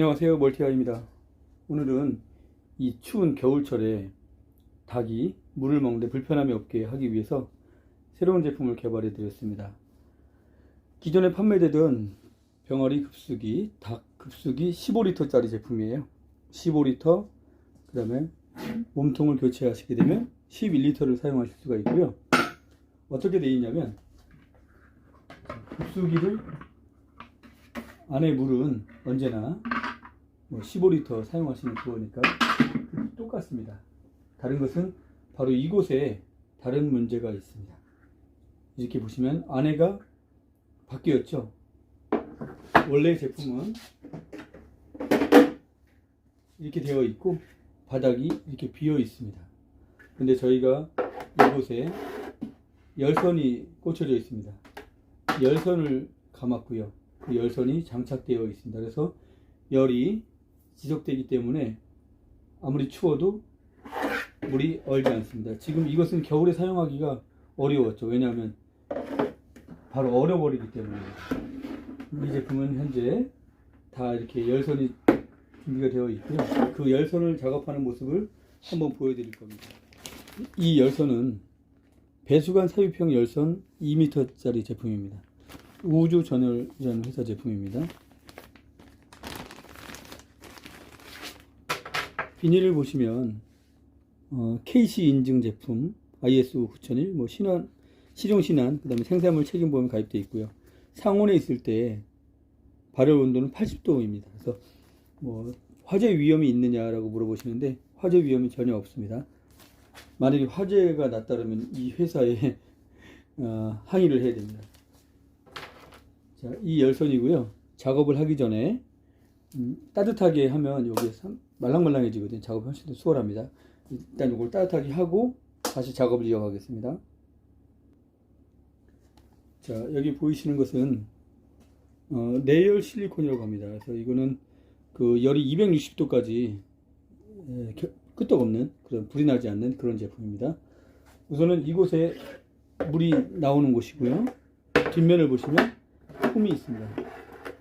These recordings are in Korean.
안녕하세요 멀티아입니다. 오늘은 이 추운 겨울철에 닭이 물을 먹는데 불편함이 없게 하기 위해서 새로운 제품을 개발해 드렸습니다. 기존에 판매되던 병아리 급수기 닭 급수기 15리터 짜리 제품이에요. 15리터 그 다음에 몸통을 교체하시게 되면 11리터를 사용하실 수가 있고요. 어떻게 되어 있냐면 급수기를 안에 물은 언제나 뭐 15리터 사용하시는 그거니까 똑같습니다. 다른 것은 바로 이곳에 다른 문제가 있습니다. 이렇게 보시면 안에가 바뀌었죠. 원래 제품은 이렇게 되어 있고 바닥이 이렇게 비어 있습니다. 근데 저희가 이곳에 열선이 꽂혀져 있습니다. 열선을 감았고요. 그 열선이 장착되어 있습니다. 그래서 열이 지속되기 때문에 아무리 추워도 물이 얼지 않습니다. 지금 이것은 겨울에 사용하기가 어려웠죠. 왜냐하면 바로 얼어버리기 때문에 이 제품은 현재 다 이렇게 열선이 준비가 되어 있고요. 그 열선을 작업하는 모습을 한번 보여드릴 겁니다. 이 열선은 배수관 삽입형 열선 2m짜리 제품입니다. 우주 전열이라는 회사 제품입니다. 비닐을 보시면 어, KC 인증 제품 ISO 9001, 뭐 신원, 실용 신안, 그다음에 생산물 책임 보험 가입되어 있고요. 상온에 있을 때 발열 온도는 80도입니다. 그래서 뭐 화재 위험이 있느냐라고 물어보시는데 화재 위험이 전혀 없습니다. 만약에 화재가 났다면 이 회사에 어, 항의를 해야 됩니다. 자, 이 열선이고요. 작업을 하기 전에 음, 따뜻하게 하면 여기 말랑말랑해지거든요. 작업이 훨씬 더 수월합니다. 일단 이걸 따뜻하게 하고 다시 작업을 이어가겠습니다. 자, 여기 보이시는 것은 어, 내열 실리콘이라고 합니다. 그래서 이거는 그 열이 260도까지 예, 끄떡없는 그런 불이 나지 않는 그런 제품입니다. 우선은 이곳에 물이 나오는 곳이고요. 뒷면을 보시면 홈이 있습니다.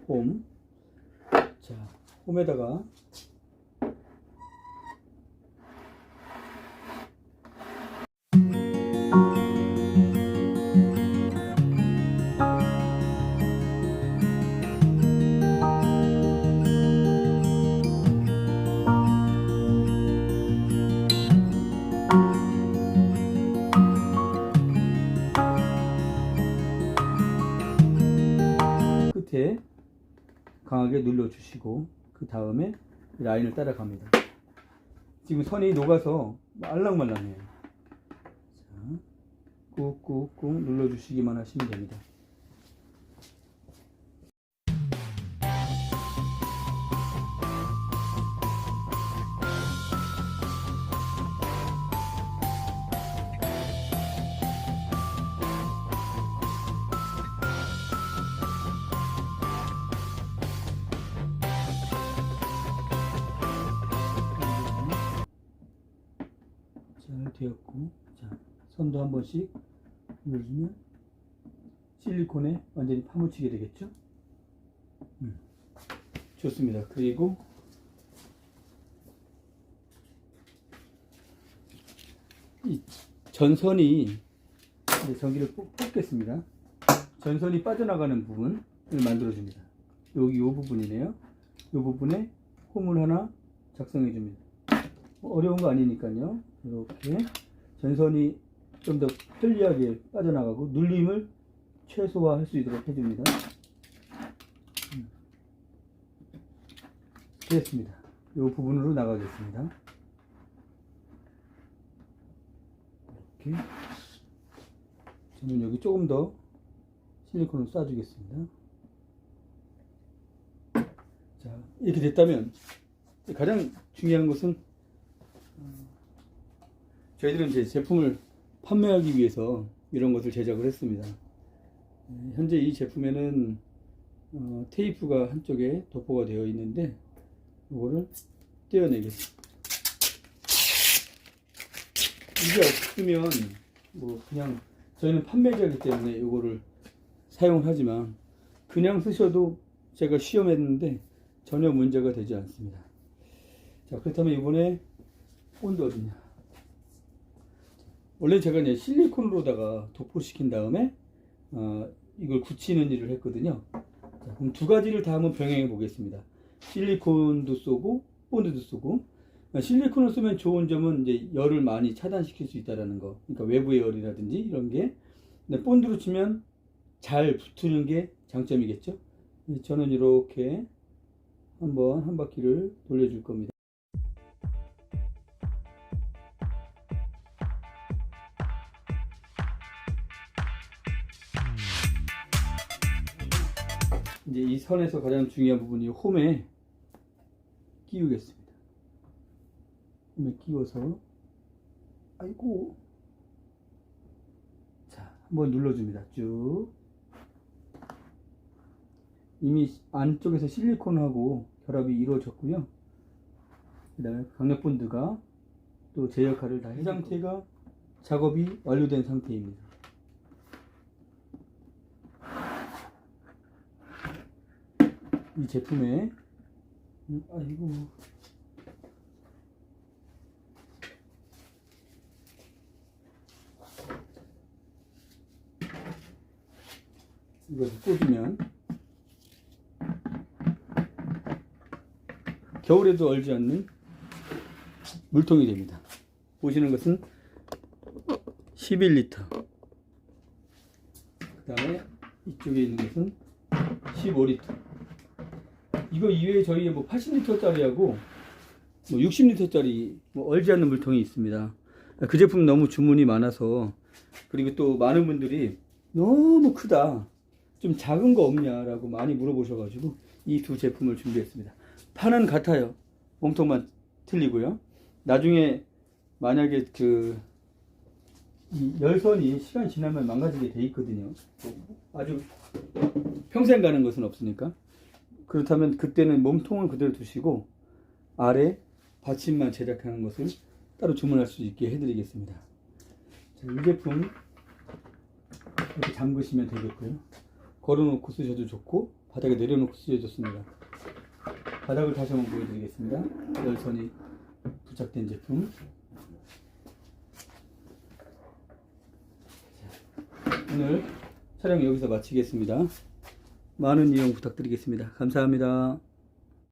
홈. 자, 홈에다가. 끝에 강하게 눌러주시고 그 다음에 라인을 따라갑니다. 지금 선이 녹아서 알랑말랑해요. 자, 꾹꾹꾹 눌러주시기만 하시면 됩니다. 되었고 자 선도 한 번씩 눌러주면 실리콘에 완전히 파묻히게 되겠죠? 음, 좋습니다. 그리고 이 전선이 이제 전기를 뽑- 뽑겠습니다. 전선이 빠져나가는 부분을 만들어 줍니다. 여기 이 부분이네요. 이 부분에 홈을 하나 작성해 줍니다. 어려운 거 아니니까요. 이렇게 전선이 좀 더 편리하게 빠져나가고 눌림을 최소화할 수 있도록 해줍니다. 음. 됐습니다. 이 부분으로 나가겠습니다. 이렇게 저는 여기 조금 더 실리콘을 쏴주겠습니다. 자 이렇게 됐다면 가장 중요한 것은 저희들은 이제 제품을 판매하기 위해서 이런 것을 제작을 했습니다. 네, 현재 이 제품에는 어, 테이프가 한쪽에 도포가 되어 있는데 이거를 떼어내겠습니다. 이게 없으면 뭐 그냥 저희는 판매자이기 때문에 이거를 사용하지만 그냥 쓰셔도 제가 시험했는데 전혀 문제가 되지 않습니다. 자, 그렇다면 이번에 본드 어디냐? 원래 제가 이제 실리콘으로다가 도포시킨 다음에 어, 이걸 굳히는 일을 했거든요. 자, 그럼 두 가지를 다 한번 병행해 보겠습니다. 실리콘도 쏘고 본드도 쏘고 어, 실리콘을 쓰면 좋은 점은 이제 열을 많이 차단시킬 수 있다라는 거. 그러니까 외부의 열이라든지 이런 게. 근데 본드로 치면 잘 붙는 게 장점이겠죠. 저는 이렇게 한번 한 바퀴를 돌려줄 겁니다. 이제 이 선에서 가장 중요한 부분이 홈에 끼우겠습니다. 홈에 끼워서 아이고 자 한번 눌러줍니다. 쭉 이미 안쪽에서 실리콘하고 결합이 이루어졌고요. 그 다음에 강력 본드가 또 제 역할을 다 해 상태가 작업이 완료된 상태입니다. 이 제품에 음, 아이고 이것을 꽂으면 겨울에도 얼지 않는 물통이 됩니다. 보시는 것은 11리터. 그 다음에 이쪽에 있는 것은 15리터. 이거 이외에 저희에 뭐 80리터짜리하고 뭐 60리터짜리 뭐 얼지 않는 물통이 있습니다. 그 제품 너무 주문이 많아서 그리고 또 많은 분들이 너무 크다. 좀 작은 거 없냐라고 많이 물어보셔가지고 이 두 제품을 준비했습니다. 판은 같아요. 몸통만 틀리고요. 나중에 만약에 그, 이 열선이 시간 지나면 망가지게 돼 있거든요. 아주 평생 가는 것은 없으니까. 그렇다면 그때는 몸통은 그대로 두시고 아래 받침만 제작하는 것을 따로 주문할 수 있게 해드리겠습니다. 자, 이 제품 이렇게 잠그시면 되겠고요. 걸어놓고 쓰셔도 좋고 바닥에 내려놓고 쓰셔도 좋습니다. 바닥을 다시 한번 보여드리겠습니다. 열선이 부착된 제품. 자, 오늘 촬영 여기서 마치겠습니다. 많은 이용 부탁드리겠습니다. 감사합니다.